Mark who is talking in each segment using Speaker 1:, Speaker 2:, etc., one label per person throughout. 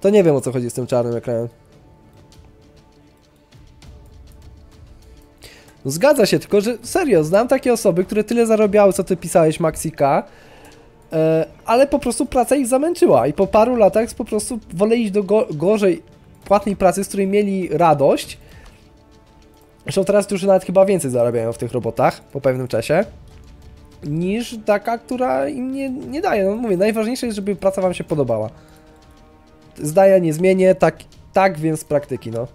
Speaker 1: To nie wiem o co chodzi z tym czarnym ekranem. Zgadza się, tylko że serio, znam takie osoby, które tyle zarabiały, co ty pisałeś, Maxika, e, ale po prostu praca ich zamęczyła i po paru latach po prostu woleli iść do go gorzej płatnej pracy, z której mieli radość. Zresztą teraz już nawet chyba więcej zarabiają w tych robotach po pewnym czasie niż taka, która im nie, nie daje. No mówię, najważniejsze jest, żeby praca wam się podobała. Zdania nie zmienię, tak, tak więc praktyki, no.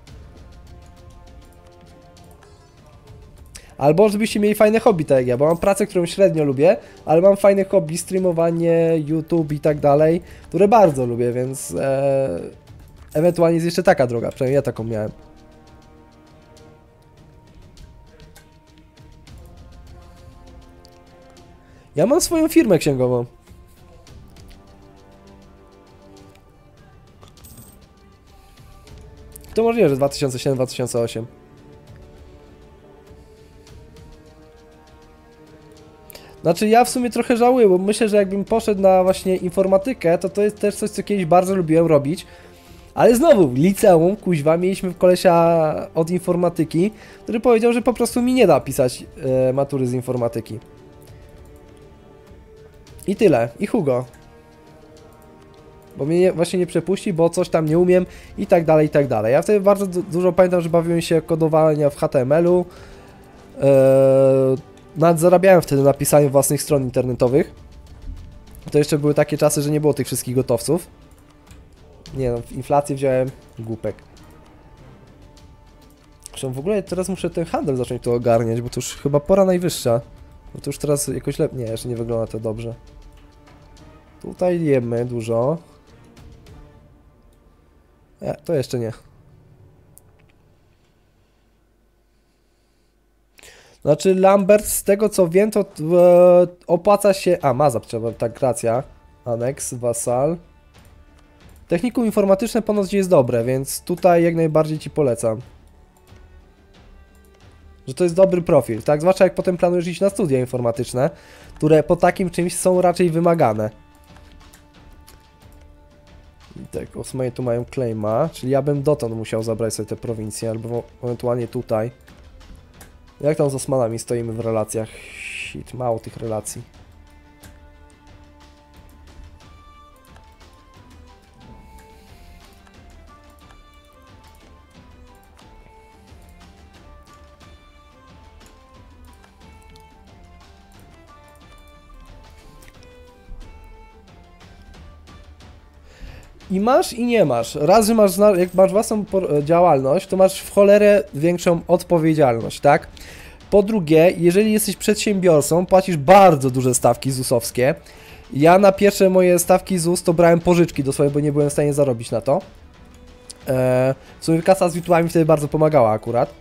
Speaker 1: Albo żebyście mieli fajne hobby, tak jak ja, bo mam pracę, którą średnio lubię, ale mam fajne hobby, streamowanie, YouTube i tak dalej, które bardzo lubię, więc e, ewentualnie jest jeszcze taka droga, przynajmniej ja taką miałem. Ja mam swoją firmę księgową. To możliwe, że 2007-2008. Znaczy ja w sumie trochę żałuję, bo myślę, że jakbym poszedł na właśnie informatykę, to to jest też coś, co kiedyś bardzo lubiłem robić. Ale znowu, liceum, kuźwa, mieliśmy kolesia od informatyki, który powiedział, że po prostu mi nie da pisać e, matury z informatyki. I tyle. I Hugo. Bo mnie nie, właśnie nie przepuści, bo coś tam nie umiem i tak dalej, i tak dalej. Ja wtedy bardzo du dużo pamiętam, że bawiłem się kodowania w HTML-u. Eee, nawet zarabiałem wtedy na pisaniu własnych stron internetowych. To jeszcze były takie czasy, że nie było tych wszystkich gotowców. Nie no, inflację wziąłem, głupek. Zresztą w ogóle teraz muszę ten handel zacząć tu ogarniać, bo to już chyba pora najwyższa. Bo to już teraz jakoś lepiej. Nie, jeszcze nie wygląda to dobrze. Tutaj jemy dużo. E, to jeszcze nie. Znaczy Lambert, z tego co wiem, to e, opłaca się... A, Mazap trzeba, tak, racja. Aneks, Wasal. Technikum informatyczne ponoć jest dobre, więc tutaj jak najbardziej Ci polecam. Że to jest dobry profil, tak? Zwłaszcza jak potem planujesz iść na studia informatyczne, które po takim czymś są raczej wymagane. Tak, Osmanie tu mają claima, czyli ja bym dotąd musiał zabrać sobie te prowincje, albo ewentualnie tutaj. Jak tam z Osmanami stoimy w relacjach? Shit, mało tych relacji. I masz i nie masz. Raz, że masz, jak masz własną działalność, to masz w cholerę większą odpowiedzialność, tak? Po drugie, jeżeli jesteś przedsiębiorcą, płacisz bardzo duże stawki ZUS-owskie. Ja na pierwsze moje stawki ZUS to brałem pożyczki dosłownie, bo nie byłem w stanie zarobić na to. Eee, w sumie kasa z YouTube'a mi wtedy bardzo pomagała akurat.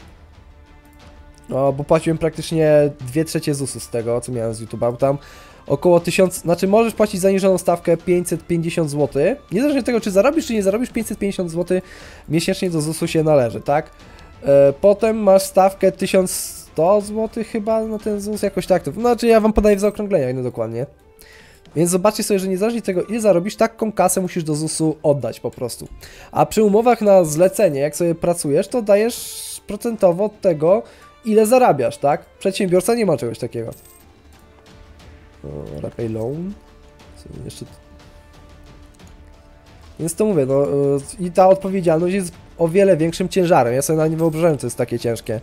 Speaker 1: No, bo płaciłem praktycznie 2 trzecie ZUS-u z tego, co miałem z YouTube'a, bo tam około 1000, znaczy możesz płacić zaniżoną stawkę 550 zł. Niezależnie od tego, czy zarobisz, czy nie zarobisz, 550 zł miesięcznie do ZUS-u się należy, tak? E, potem masz stawkę 1100 zł chyba na ten ZUS, jakoś tak to. Znaczy ja wam podaję w zaokrągleniach, no dokładnie. Więc zobaczcie sobie, że niezależnie od tego, ile zarobisz, taką kasę musisz do ZUS-u oddać po prostu. A przy umowach na zlecenie, jak sobie pracujesz, to dajesz procentowo od tego, ile zarabiasz, tak? Przedsiębiorca nie ma czegoś takiego. Repay Loan. Jeszcze... Więc to mówię, no i ta odpowiedzialność jest o wiele większym ciężarem. Ja sobie na nie wyobrażałem, co jest takie ciężkie.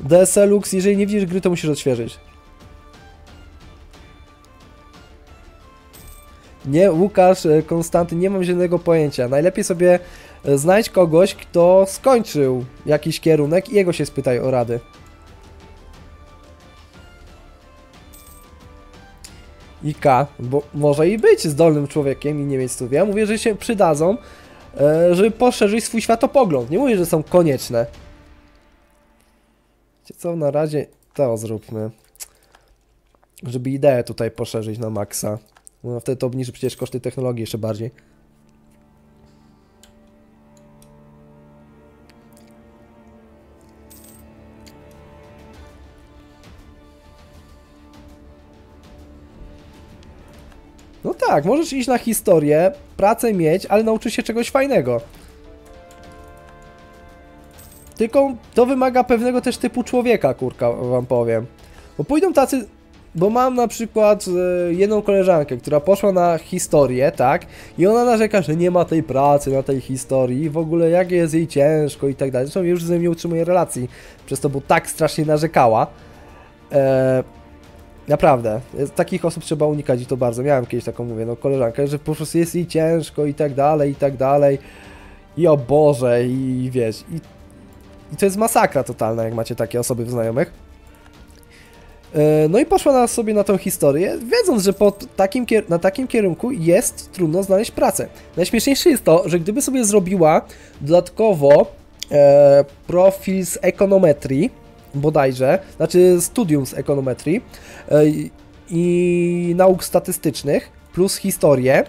Speaker 1: DSL Lux, jeżeli nie widzisz gry, to musisz odświeżyć. Nie, Łukasz, e, Konstanty, nie mam żadnego pojęcia. Najlepiej sobie znajdź kogoś, kto skończył jakiś kierunek i jego się spytaj o rady. K, bo może i być zdolnym człowiekiem i nie mieć studia. Mówię, że się przydadzą, e, żeby poszerzyć swój światopogląd. Nie mówię, że są konieczne. Wiecie co, na razie to zróbmy. Żeby ideę tutaj poszerzyć na maksa. No wtedy to obniży przecież koszty technologii jeszcze bardziej. Tak, możesz iść na historię, pracę mieć, ale nauczyć się czegoś fajnego. Tylko to wymaga pewnego też typu człowieka, kurka, wam powiem. Bo pójdą tacy... Bo mam na przykład e, jedną koleżankę, która poszła na historię, tak? I ona narzeka, że nie ma tej pracy na tej historii w ogóle jak jest jej ciężko i tak dalej. Zresztą już z nią nie utrzymuje relacji, przez to, bo tak strasznie narzekała. E, naprawdę, takich osób trzeba unikać i to bardzo. Miałem kiedyś taką, mówię, no koleżankę, że po prostu jest jej ciężko i tak dalej, i tak dalej. I o Boże, i wiesz, i, i to jest masakra totalna, jak macie takie osoby w znajomych. E, No i poszła na sobie na tą historię, wiedząc, że takim, na takim kierunku jest trudno znaleźć pracę. Najśmieszniejsze jest to, że gdyby sobie zrobiła dodatkowo e, profil z ekonometrii, bodajże, znaczy studium z ekonometrii e, i- nauk statystycznych plus historię,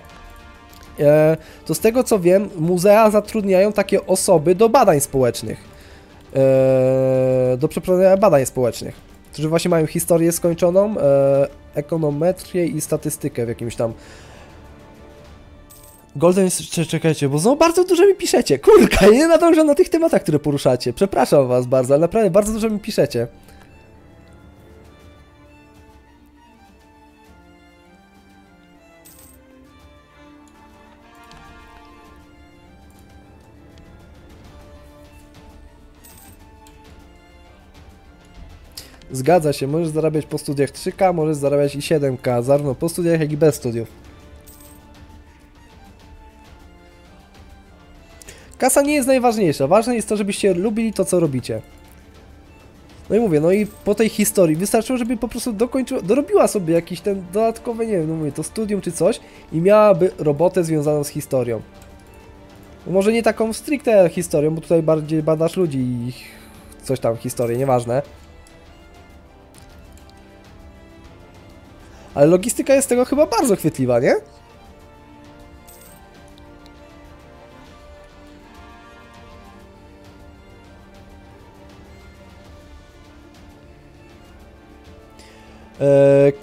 Speaker 1: e, to z tego co wiem, muzea zatrudniają takie osoby do badań społecznych. E, do przeprowadzenia badań społecznych którzy właśnie mają historię skończoną, ekonometrię i statystykę w jakimś tam. Golden, cze- czekajcie, bo znowu bardzo dużo mi piszecie. Kurka, nie nadążam na tych tematach, które poruszacie. Przepraszam was bardzo, ale naprawdę bardzo dużo mi piszecie. Zgadza się, możesz zarabiać po studiach 3K, możesz zarabiać i 7K, zarówno po studiach, jak i bez studiów. Kasa nie jest najważniejsza, ważne jest to, żebyście lubili to, co robicie. No i mówię, no i po tej historii wystarczyło, żeby po prostu dokończyła, dorobiła sobie jakiś ten dodatkowy, nie wiem, no mówię, to studium czy coś i miałaby robotę związaną z historią. Może nie taką stricte historią, bo tutaj bardziej badasz ludzi i coś tam, historię, nieważne. Ale logistyka jest tego chyba bardzo chwytliwa, nie?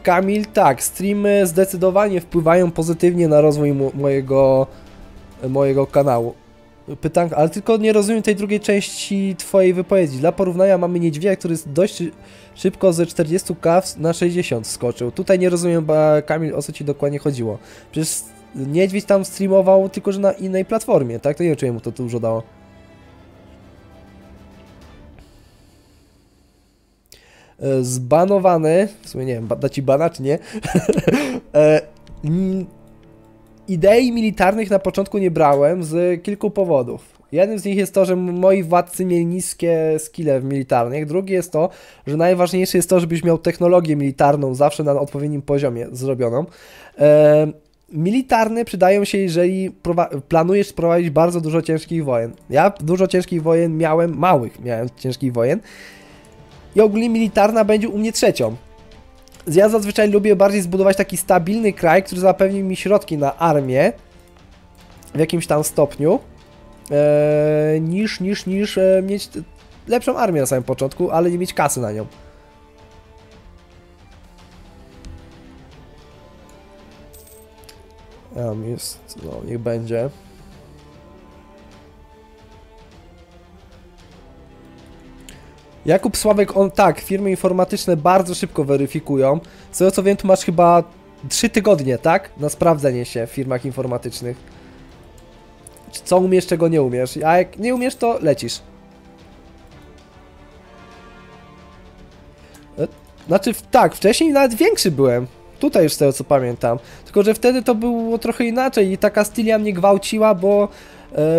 Speaker 1: Kamil, tak, streamy zdecydowanie wpływają pozytywnie na rozwój mo- mojego, mojego kanału. Pytanka, ale tylko nie rozumiem tej drugiej części twojej wypowiedzi. Dla porównania mamy niedźwiedzia, który dość szy- szybko ze 40k na 60 skoczył. Tutaj nie rozumiem, Kamil, o co ci dokładnie chodziło. Przecież niedźwiedź tam streamował, tylko że na innej platformie, tak? To nie wiem, czy mu to dużo dało. Zbanowany, w sumie nie wiem, da ci bana czy nie? E, Idei militarnych na początku nie brałem z kilku powodów. Jednym z nich jest to, że moi władcy mieli niskie skille w militarnych. Drugi jest to, że najważniejsze jest to, żebyś miał technologię militarną zawsze na odpowiednim poziomie zrobioną. E, militarne przydają się, jeżeli planujesz prowadzić bardzo dużo ciężkich wojen. Ja dużo ciężkich wojen miałem, małych miałem ciężkich wojen. I ogólnie militarna będzie u mnie trzecią. Ja zazwyczaj lubię bardziej zbudować taki stabilny kraj, który zapewni mi środki na armię w jakimś tam stopniu, e, niż, niż, niż e, mieć lepszą armię na samym początku, ale nie mieć kasy na nią. Tam jest, no niech będzie. Jakub Sławek, on tak, firmy informatyczne bardzo szybko weryfikują. Z tego co wiem, tu masz chyba 3 tygodnie, tak? Na sprawdzenie się w firmach informatycznych. Co umiesz, czego nie umiesz. A jak nie umiesz, to lecisz. E, Znaczy, tak, wcześniej nawet większy byłem. Tutaj już z tego co pamiętam. Tylko, że wtedy to było trochę inaczej i ta Castilia mnie gwałciła, bo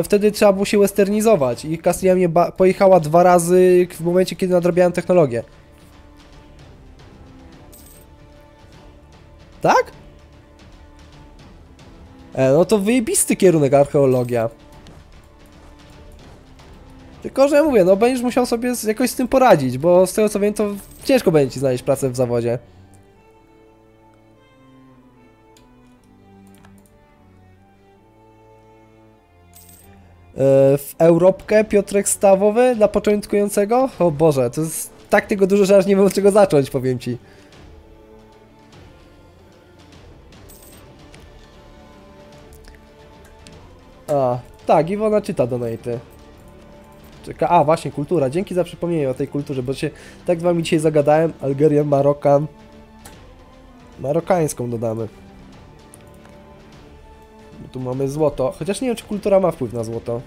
Speaker 1: wtedy trzeba było się westernizować i Castilia mnie pojechała dwa razy w momencie, kiedy nadrabiałem technologię. Tak? E, no to wyjebisty kierunek archeologia. Tylko, że mówię, no będziesz musiał sobie jakoś z tym poradzić, bo z tego co wiem, to ciężko będzie ci znaleźć pracę w zawodzie. E, w Europkę Piotrek Stawowy dla początkującego? O Boże, to jest tak tego dużo, że aż nie wiem od czego zacząć, powiem Ci. A, tak, Iwona czyta donaty. Czeka, a właśnie, kultura. Dzięki za przypomnienie o tej kulturze, bo się tak z wami dzisiaj zagadałem. Algerię, Marokan. Marokańską dodamy. Tu mamy złoto. Chociaż nie wiem, czy kultura ma wpływ na złoto.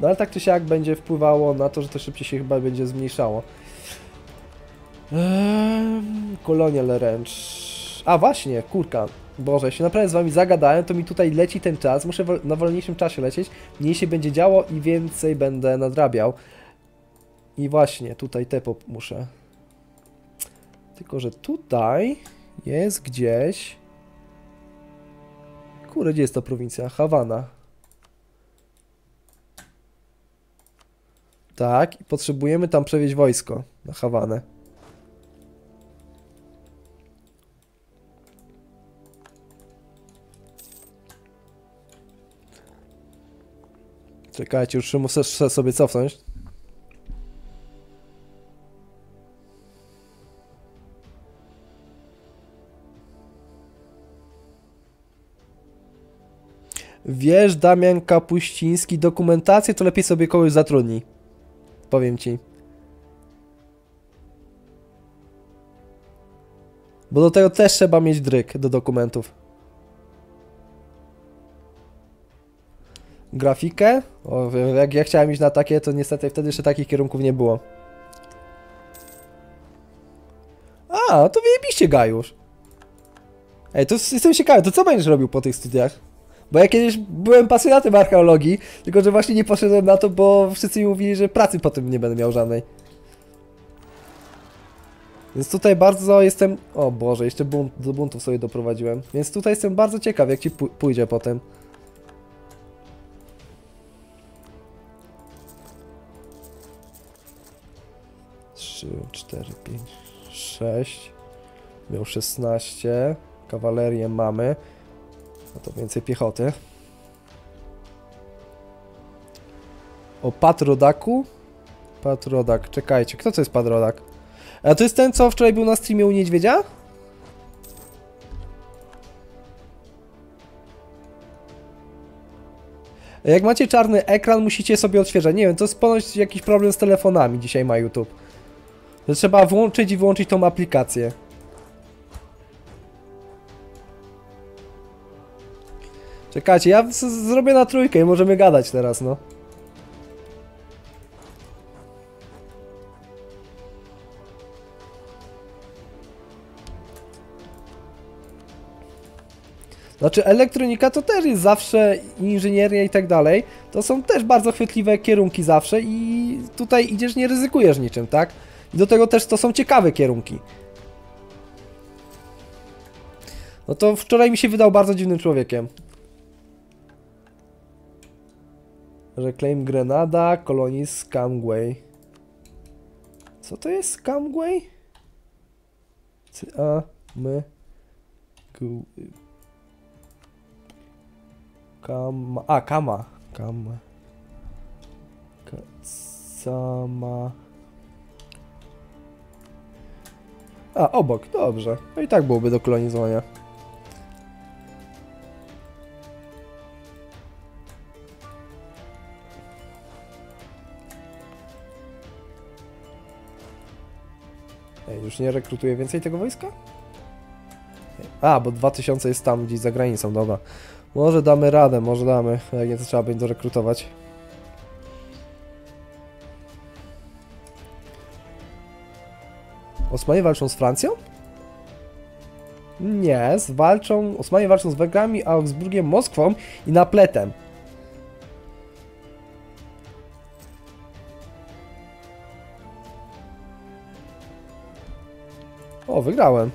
Speaker 1: No ale tak czy siak będzie wpływało na to, że to szybciej się chyba będzie zmniejszało. Eee, Colonial Ranch. A właśnie, kurka. Boże, jeśli naprawdę z wami zagadałem, to mi tutaj leci ten czas. Muszę na wolniejszym czasie lecieć. Mniej się będzie działo i więcej będę nadrabiał. I właśnie, tutaj te muszę. Tylko, że tutaj jest gdzieś... Kurde, gdzie jest ta prowincja? Hawana. Tak, i potrzebujemy tam przewieźć wojsko na Hawanę. Czekajcie, już muszę sobie cofnąć. Wiesz, Damian Kapuściński, dokumentację to lepiej sobie kogoś zatrudnij. Powiem ci. Bo do tego też trzeba mieć dryk do dokumentów. Grafikę? O, jak ja chciałem iść na takie, to niestety wtedy jeszcze takich kierunków nie było. A, to wyjebiście Gajusz. Ej, to jestem ciekawy, to co będziesz robił po tych studiach? Bo ja kiedyś byłem pasjonatem archeologii, tylko że właśnie nie poszedłem na to, bo wszyscy mi mówili, że pracy po tym nie będę miał żadnej. Więc tutaj bardzo jestem... O Boże, jeszcze bunt, do buntów sobie doprowadziłem. Więc tutaj jestem bardzo ciekaw, jak ci pó- pójdzie potem. Trzy, cztery, pięć, sześć. Miał 16. Kawalerię mamy. No to więcej piechoty. O Patrodaku? Patrodak, czekajcie, kto to jest Patrodak? A to jest ten, co wczoraj był na streamie u niedźwiedzia? Jak macie czarny ekran, musicie sobie odświeżać. Nie wiem, to jest ponoć jakiś problem z telefonami dzisiaj ma YouTube. Że trzeba włączyć i wyłączyć tą aplikację. Czekajcie, ja zrobię na trójkę i możemy gadać teraz, no. Znaczy, elektronika to też jest zawsze inżynieria i tak dalej. To są też bardzo chwytliwe kierunki zawsze i tutaj idziesz, nie ryzykujesz niczym, tak? I do tego też to są ciekawe kierunki. No to wczoraj mi się wydał bardzo dziwnym człowiekiem. Reclaim Grenada, Colonies Scamway. Co to jest Scamway? C A M G Kama. A, Kama. Kama. Ka sama. A, obok, dobrze. No i tak byłoby do kolonizowania. Już nie rekrutuję więcej tego wojska? A, bo 2000 jest tam gdzieś za granicą, dobra. Może damy radę, może damy. Jak nie, to trzeba będzie rekrutować. Osmanie walczą z Francją? Nie, walczą. Osmanie walczą z Węgrami, Augsburgiem, Moskwą i Napletem. O, wygrałem.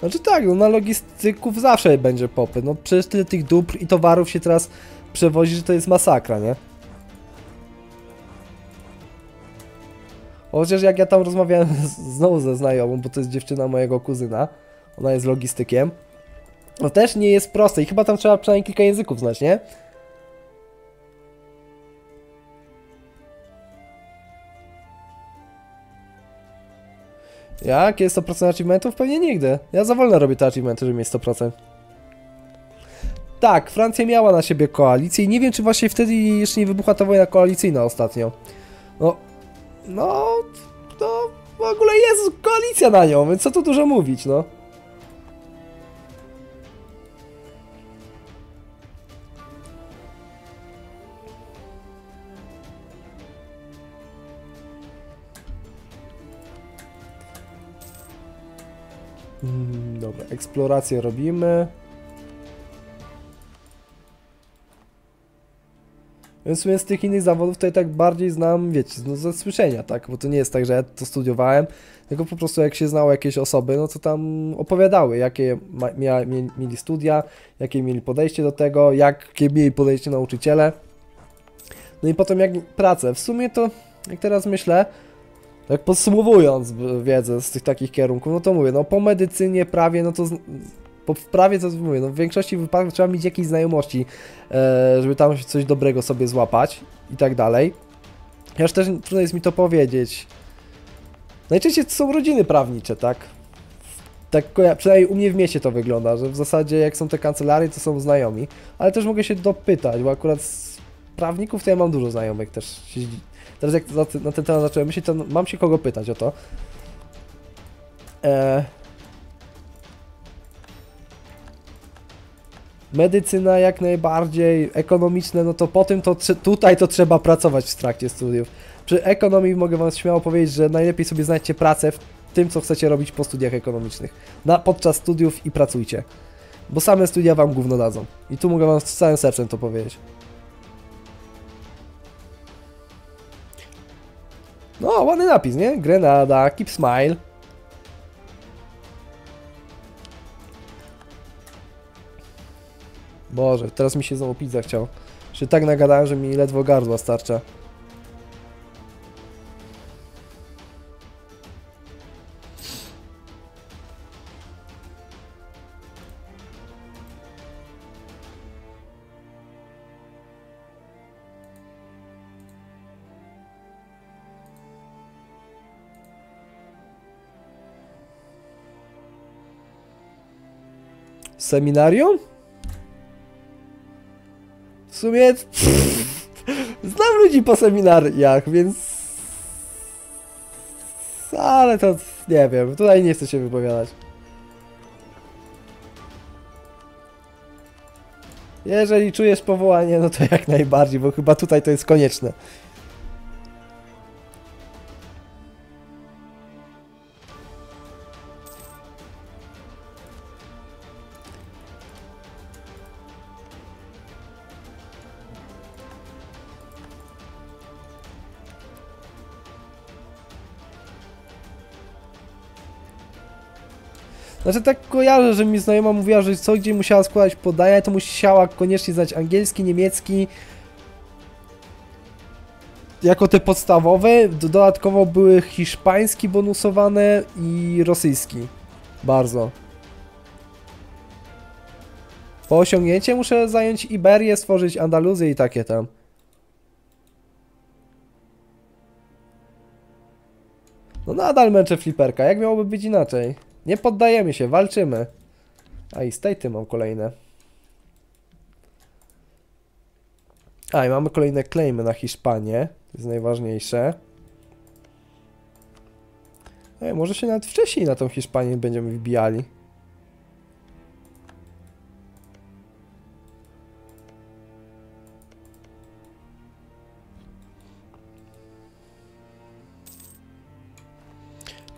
Speaker 1: Znaczy tak, no na logistyków zawsze będzie popyt. No przecież tyle tych dóbr i towarów się teraz przewozi, że to jest masakra, nie? Chociaż jak ja tam rozmawiałem znowu ze znajomą, bo to jest dziewczyna mojego kuzyna, ona jest logistykiem, to też nie jest proste i chyba tam trzeba przynajmniej kilka języków znać, nie? Jak? Jest 100% achievementów? Pewnie nigdy. Ja za wolno robię te achievementy, żeby mieć 100%. Tak, Francja miała na siebie koalicję i nie wiem, czy właśnie wtedy jeszcze nie wybuchła ta wojna koalicyjna ostatnio. No, no, no, w ogóle jest koalicja na nią, więc co tu dużo mówić, no. Mm, dobra, eksplorację robimy. Więc w sumie z tych innych zawodów ja tak bardziej znam, wiecie, no ze słyszenia, tak? Bo to nie jest tak, że ja to studiowałem, tylko po prostu jak się znało jakieś osoby, no to tam opowiadały, jakie mia, mie, mieli studia, jakie mieli podejście do tego, jakie mieli podejście nauczyciele. No i potem jak pracę. W sumie to, jak teraz myślę, tak podsumowując wiedzę z tych takich kierunków, no to mówię, no po medycynie, prawie, no to po w prawie to mówię, no w większości wypadków trzeba mieć jakieś znajomości, e, żeby tam coś dobrego sobie złapać i tak dalej. Chociaż też trudno jest mi to powiedzieć. Najczęściej to są rodziny prawnicze, tak? Tak, przynajmniej u mnie w mieście to wygląda, że w zasadzie jak są te kancelarie, to są znajomi, ale też mogę się dopytać, bo akurat z prawników to ja mam dużo znajomych też. Teraz jak na, ten temat zacząłem myśleć, to mam się kogo pytać o to. E... Medycyna jak najbardziej, ekonomiczne, no to po tym to tutaj to trzeba pracować w trakcie studiów. Przy ekonomii mogę wam śmiało powiedzieć, że najlepiej sobie znajdźcie pracę w tym, co chcecie robić po studiach ekonomicznych. Na, podczas studiów i pracujcie. Bo same studia wam gówno dadzą. I tu mogę wam z całym sercem to powiedzieć. No, ładny napis, nie? Grenada, keep smile. Boże, teraz mi się znowu pizza chciał. Się tak nagadałem, że mi ledwo gardła starcza. Seminarium? Sumie znam ludzi po seminariach, więc ale to nie wiem, tutaj nie chcę się wypowiadać. Jeżeli czujesz powołanie, no to jak najbardziej, bo chyba tutaj to jest konieczne. Znaczy tak kojarzę, że mi znajoma mówiła, że co gdzie musiała składać podania, to musiała koniecznie znać angielski, niemiecki. Jako te podstawowe, do- dodatkowo były hiszpański bonusowane i rosyjski. Bardzo. Po osiągnięcie muszę zająć Iberię, stworzyć Andaluzję i takie tam. No nadal męczę fliperka, jak miałoby być inaczej? Nie poddajemy się, walczymy. A i state'y mam kolejne. A i mamy kolejne claimy na Hiszpanię. To jest najważniejsze. Ej, może się nawet wcześniej na tą Hiszpanię będziemy wbijali.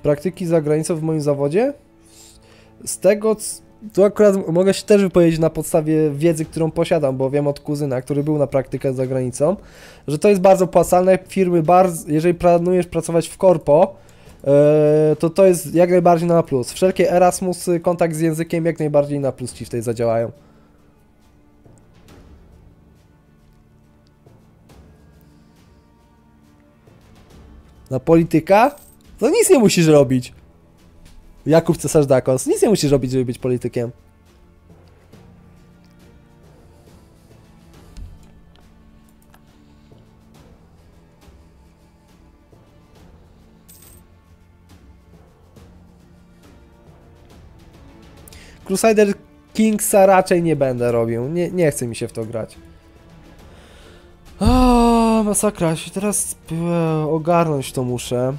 Speaker 1: Praktyki za granicą w moim zawodzie? Z tego, tu akurat mogę się też wypowiedzieć na podstawie wiedzy, którą posiadam, bo wiem od kuzyna, który był na praktykę za granicą, że to jest bardzo opłacalne. Firmy, bardzo, jeżeli planujesz pracować w korpo, e, to to jest jak najbardziej na plus. Wszelkie Erasmusy, kontakt z językiem jak najbardziej na plus ci w tej zadziałają. Na polityka? To nic nie musisz robić. Jakub Cesarz Dakos. Nic nie musisz robić, żeby być politykiem. Crusader Kingsa raczej nie będę robił. Nie, nie chce mi się w to grać. O, masakra. Się teraz e, ogarnąć to muszę.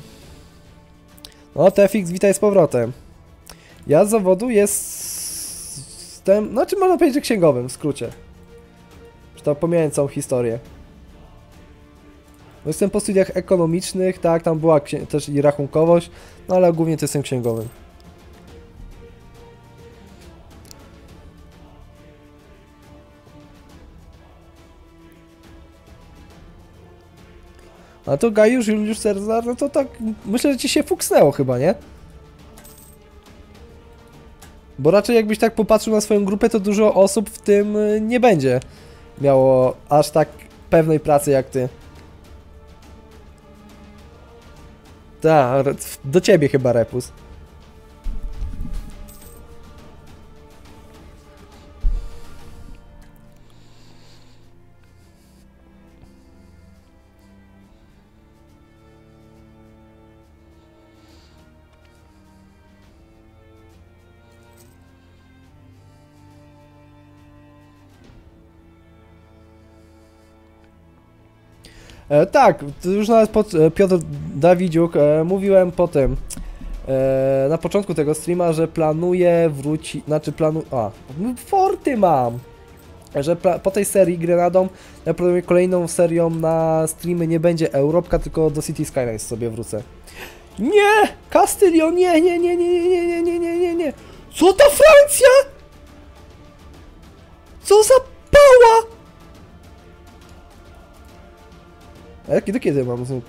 Speaker 1: No, TFX, witaj z powrotem. Ja z zawodu jestem, znaczy można powiedzieć, że księgowym, w skrócie. Czy to pomijając całą historię. No, jestem po studiach ekonomicznych, tak, tam była też i rachunkowość, no ale głównie to jestem księgowym. A to Gajusz Juliusz Cezar, no to tak, myślę, że ci się fuksnęło chyba, nie? Bo raczej jakbyś tak popatrzył na swoją grupę, to dużo osób w tym y, nie będzie miało aż tak pewnej pracy jak ty. Tak, do ciebie chyba Repus. E, tak, już nawet pod, e, Piotr Dawidziuk e, mówiłem po tym e, na początku tego streama, że planuję wrócić, znaczy planu, a, forty mam, że po tej serii Grenadą planuję kolejną serią na streamy nie będzie Europka, tylko do City Skylines sobie wrócę. Nie! Castillon, nie, nie, nie, nie, nie, nie, nie, nie, nie, nie. Co ta Francja? Co za pała? Jaki do kiedy mam? z-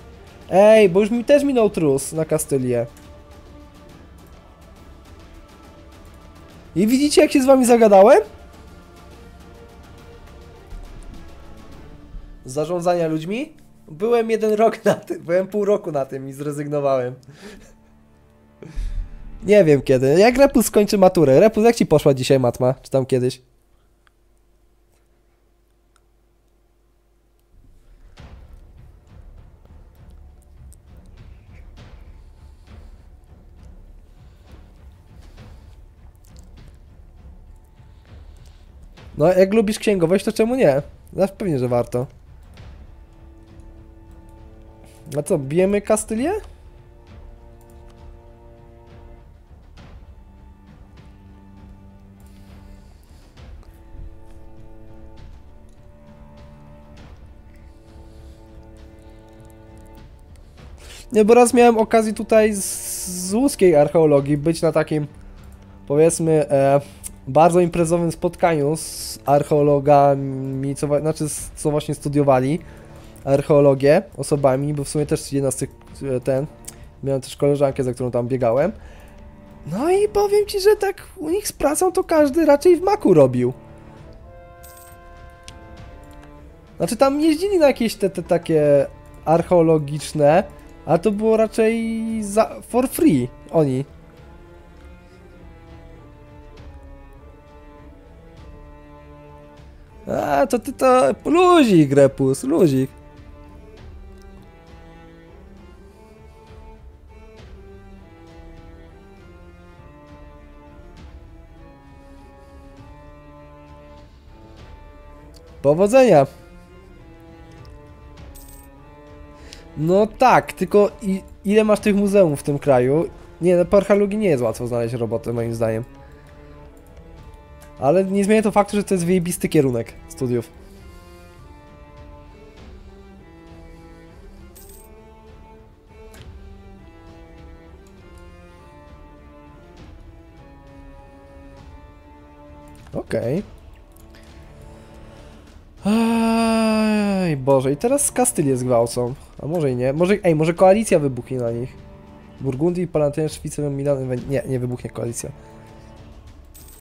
Speaker 1: Ej, bo już mi też minął trus na Kastylię. I widzicie jak się z wami zagadałem? Zarządzania ludźmi? Byłem jeden rok na tym, byłem pół roku na tym i zrezygnowałem. Nie wiem kiedy. Jak Repus skończy maturę? Repus, jak ci poszła dzisiaj matma? Czy tam kiedyś? No, jak lubisz księgowość, to czemu nie? No, pewnie, że warto. A co, bijemy Kastylię? Nie, bo raz miałem okazję tutaj z, z archeologii być na takim, powiedzmy, e, bardzo imprezowym spotkaniu z archeologami, co, znaczy z- co właśnie studiowali archeologię, osobami, bo w sumie też jedna z tych, e, ten, miałem też koleżankę, za którą tam biegałem. No i powiem ci, że tak u nich z pracą to każdy raczej w maku robił. Znaczy tam jeździli na jakieś te, te takie archeologiczne, a to było raczej za, for free oni. A, to ty to luzik, Repus, luzik. Powodzenia. No tak, tylko ile masz tych muzeów w tym kraju? Nie, na po archeologii nie jest łatwo znaleźć robotę, moim zdaniem. Ale nie zmienia to faktu, że to jest wyjebisty kierunek studiów. Okej. Ej, Boże, i teraz z Kastylię zgwałcą. A może i nie. Może, ej, może koalicja wybuchnie na nich. Burgundii, Palantynie, Szwicją, Milan... Nie, nie wybuchnie koalicja.